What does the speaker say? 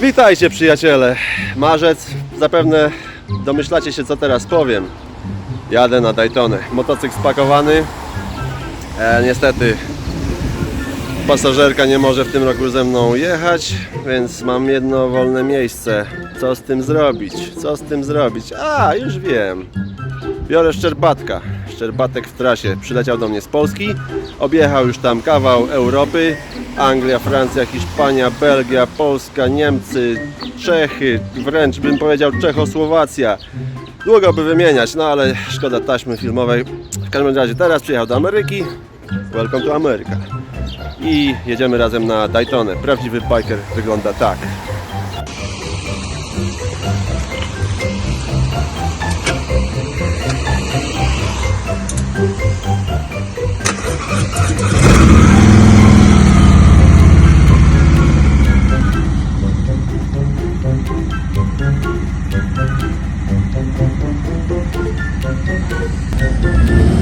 Witajcie przyjaciele. Marzec, zapewne domyślacie się co teraz powiem. Jadę na Daytonę. Motocykl spakowany. E, niestety pasażerka nie może w tym roku ze mną jechać, więc mam jedno wolne miejsce. Co z tym zrobić? Co z tym zrobić? A, już wiem. Biorę Szczerbatka. Szczerbatek w trasie. Przyleciał do mnie z Polski. Objechał już tam kawał Europy. Anglia, Francja, Hiszpania, Belgia, Polska, Niemcy, Czechy, wręcz bym powiedział Czechosłowacja. Długo by wymieniać, no ale szkoda taśmy filmowej. W każdym razie teraz przyjechał do Ameryki. Welcome to America. I jedziemy razem na Daytonę. Prawdziwy biker wygląda tak. Thank you.